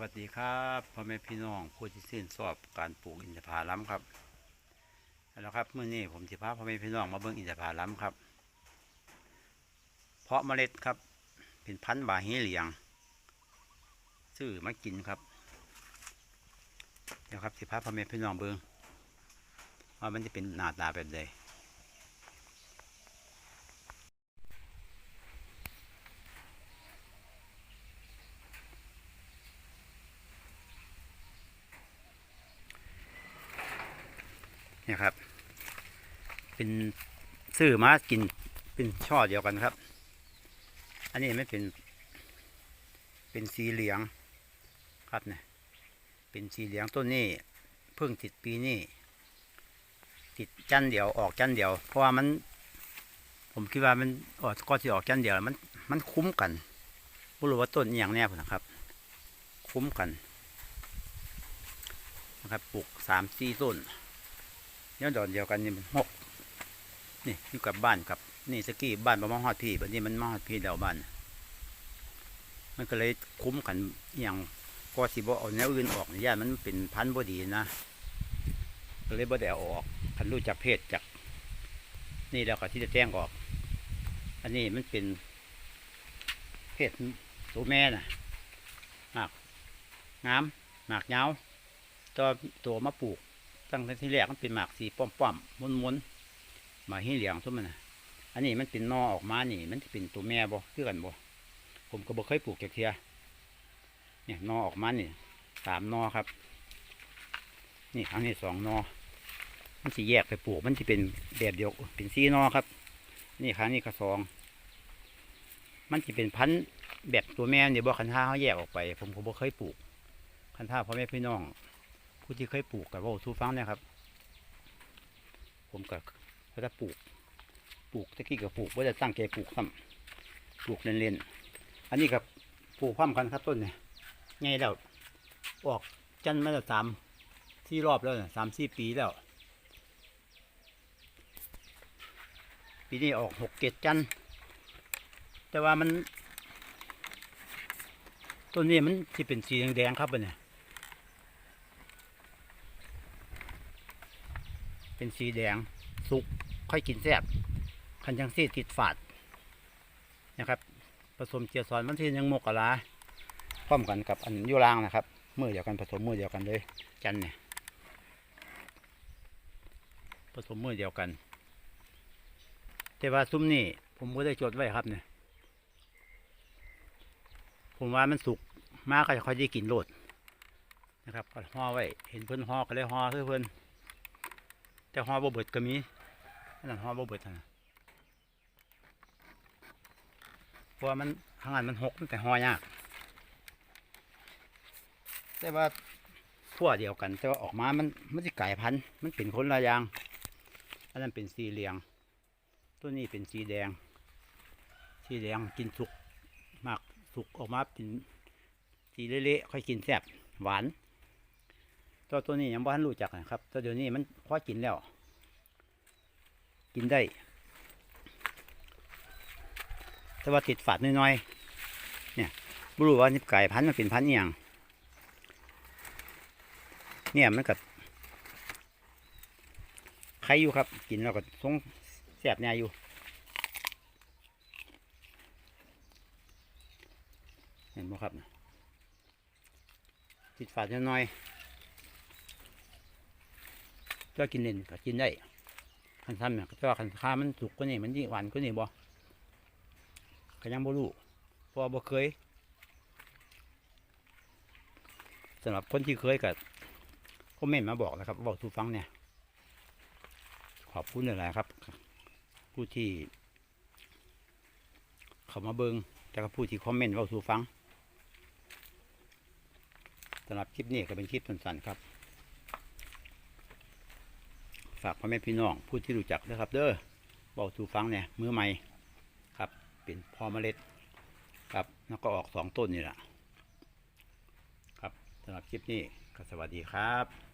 วัสดีครับพ่อแม่พี่น้องผู้ที่ชื่นชอบการปลูกอินทผลัมครับแล้วครับเมื่อนี้ผมจะพาพ่อแม่พี่น้องมาเบิ่งอินทผลัมครับ เพาะเมล็ดครับ เป็นพันธุ์บาฮีเหลียง ซื้อมากินครับเดี๋ยวครับสิพาพ่อแม่พี่น้องเบิ่งว่ามันจะเป็นหน้าตาแบบใด นี่ยครับ เป็นซื้อมากินเป็นช่อเดียวกันครับ อันนี้ไม่เป็น เป็นสีเหลืองครับเนี่ยเป็นสีเหลืองต้นนี้เพิ่งติดปีนี้ติดจันเดียวออกจันเดียว เพราะว่ามัน ผมคิดว่ามันออกก็ที่ออกจันเดียวมันมันคุ้มกันไม่รู้ว่าต้นอย่างแน่ผมนะครับ คุ้มกันนะครับปลูกสามสี่ต้น เนี่ยดอนเดียวกันนี่มันหกนี่อยู่กับบ้านกับ นี่สกี้บ้านประมาณฮอดพี่บัดนี้มันมาฮอดพี่เดียวบ้าน มันก็เลยคุ้มกันอย่างก็สิบ่เอาแนวอื่นออกย่านมันเป็นพันธุ์บ่ดีนะก็เลยบ่ได้เอาออกคันรู้จักเพศจากนี่แล้วก็ที่จะแจ้งออก อันนี้มันเป็นเพศตัวแม่น่ะหมากงามหมากยาตัวตัวมาปลูก ตั้งแต่ที่แรกมันเป็นหมากสีป้อมป้อมๆม้วนม้วนๆหมากให้เหลียงทุกมันนะอันนี้มันเป็นนอออกมานี่ มันจะเป็นตัวแม่บ่คือกันบ่ผมก็บ่เคยปลูกจากเทียเนี่ยนอออกมานี่สามนอครับ นี่ครั้งนี้สองนอมันจะแยกไปปลูกมันจะเป็นแบบเดียวเป็นซีนอครับ นี่ครั้งนี้ก็สองมันจะเป็นพันธุ์แบบตัวแม่เนี่ยบ่คันท่าเขาแยกออกไป ผมก็บ่เคยปลูกคันท่าพ่อแม่พี่น้อง ผู้ที่เคยปลูกกับว่าทูฟังเนี่ยครับ ผมก็ก็จะปลูก ปลูกตะกี้ก็ปลูกว่าจะตั้งใจปลูกซ้ำปลูกเล่นๆ อันนี้กับปลูกพร้อมกันครับต้นเนี่ยไงแล้วออกจันทร์มาแล้วสามที่รอบแล้วสามสี่ปีแล้ว ปีนี้ออกหกเกตจันทร์แต่ว่ามันต้นนี้มันที่เป็นสีแดงๆครับเนี่ย เป็นสีแดงสุกค่อยกินแซ่บคันยังซีติดฝาดนะครับ ผสมเจียซอนมันที่ยังโมกกะลาพร้อมกันกับอันยูรางนะครับมือเดียวกันผสมมือเดียวกันเลยจันเนี่ยผสมมือเดียวกัน แต่ว่าซุ้มนี่ผมก็ได้จดไว้ครับเนี่ยผมว่ามันสุกมากก็จะค่อยได้กินโลดนะครับก็ห่อไว้ เห็นเพิ่อนห่อก็เลยห่อคือเพิ่น แต่ห่อบ่เบิดก็มีนนั้นห่อบ่เบิดนะเพราะว่ามันข้างในมันหกแต่ห่อยาก แต่ว่าทั่วเดียวกัน แต่ว่าออกมามันมันจะกลายพันธุ์มันเป็นคนละอย่าง อันนั้นเป็นสีเหลืองตัวนี้เป็นสีแดง สีแดงกินสุกมากสุกออกมาเป็นสีเละๆค่อยกินแซ่บหวาน ตัวตัวนี้ยังบ่ทันรู้จักนะครับ ตัวเดี๋ยวนี้มันพอกินแล้ว กินได้ แต่ว่าติดฝาดน้อยๆ เนี่ยไม่รู้ว่านี่ไก่พันธุ์มันเป็นพันธุ์อย่างเนี่ยมันกับใครอยู่ครับ กินแล้วก็ทรงแสบแน่อยู่เห็นไหมครับติดฝาดน้อยๆ ก็กินเล่นก็กินได้คันทำเนี่ยแต่ว่าคันค้ามันสุกกว่านี่มันยิ่งหวานกว่านี่บ่ก็ยังบ่รู้พราะว่าบ่เคยสำหรับคนที่เคยกับคอมเมนต์มาบอกนะครับบอกทูฟังเนี่ย ขอบคุณหลายๆครับ ผู้ที่ เขามาเบิงแล้วก็ผู้ที่คอมเมนต์เว่าทูฟังสำหรับคลิปนี้ก็เป็นคลิปสั้นๆครับ ฝากพ่อแม่พี่น้องผู้ที่รู้จักนะครับ เด้อบอกสู่ฟังเนี่ยมือใหม่ครับเป็นพอเมล็ด ครับแล้วก็ออกสองต้นนี่แหละครับสำหรับคลิปนี้ก็สวัสดีครับ